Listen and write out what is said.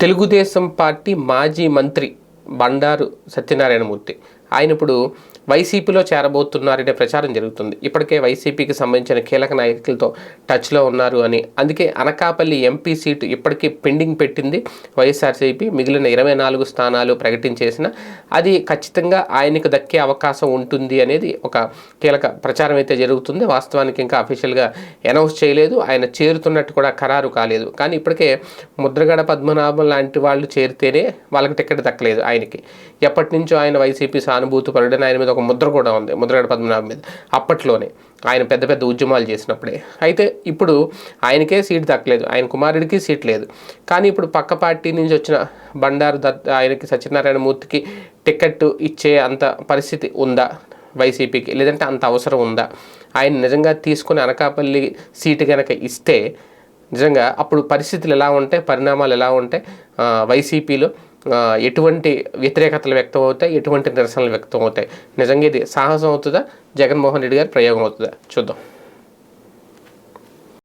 Telugu Desam party మాజీ మంత్రి బండారు సత్యనారాయణమూర్తి. ఆయన ఇప్పుడు వైసీపీలో చేరబోతున్నారనే ప్రచారం జరుగుతుంది. ఇప్పటికే వైసీపీకి సంబంధించిన కీలక నాయకులతో టచ్లో ఉన్నారు అని. అందుకే అనకాపల్లి ఎంపీ సీటు ఇప్పటికీ పెండింగ్ పెట్టింది. వైఎస్ఆర్సీపీ మిగిలిన ఇరవై నాలుగు స్థానాలు ప్రకటించేసిన అది ఖచ్చితంగా ఆయనకు దక్కే అవకాశం ఉంటుంది అనేది ఒక కీలక ప్రచారం అయితే జరుగుతుంది. వాస్తవానికి ఇంకా అఫీషియల్గా అనౌన్స్ చేయలేదు. ఆయన చేరుతున్నట్టు కూడా ఖరారు కాలేదు. కానీ ఇప్పటికే ముద్రగడ పద్మనాభం లాంటి వాళ్ళు చేరితేనే వాళ్ళకి టికెట్ దక్కలేదు ఆయనకి. ఎప్పటి నుంచో ఆయన వైసీపీ సానుభూతి పరుడని ఆయన మీద ఒక ముద్ర కూడా ఉంది. ముద్రగడ పద్మనాభం మీద. అప్పట్లోనే ఆయన పెద్ద పెద్ద ఉద్యమాలు చేసినప్పుడే. అయితే ఇప్పుడు ఆయనకే సీట్ దక్కలేదు. ఆయన కుమారుడికి సీట్ లేదు. కానీ ఇప్పుడు పక్క పార్టీ నుంచి వచ్చిన బండారు దత్ ఆయనకి సత్యనారాయణ మూర్తికి టికెట్ ఇచ్చే అంత పరిస్థితి ఉందా? వైసీపీకి. లేదంటే అంత అవసరం ఉందా? ఆయన నిజంగా తీసుకుని అనకాపల్లి సీటు కనుక ఇస్తే నిజంగా అప్పుడు పరిస్థితులు ఎలా ఉంటాయి పరిణామాలు ఎలా ఉంటాయి వైసీపీలో ఎటువంటి వ్యతిరేకతలు వ్యక్తం అవుతాయి ఎటువంటి నిరసనలు వ్యక్తం అవుతాయి నిజంగా ఇది సాహసం అవుతుందా? జగన్మోహన్ రెడ్డి గారి ప్రయోగం అవుతుందా? చూద్దాం.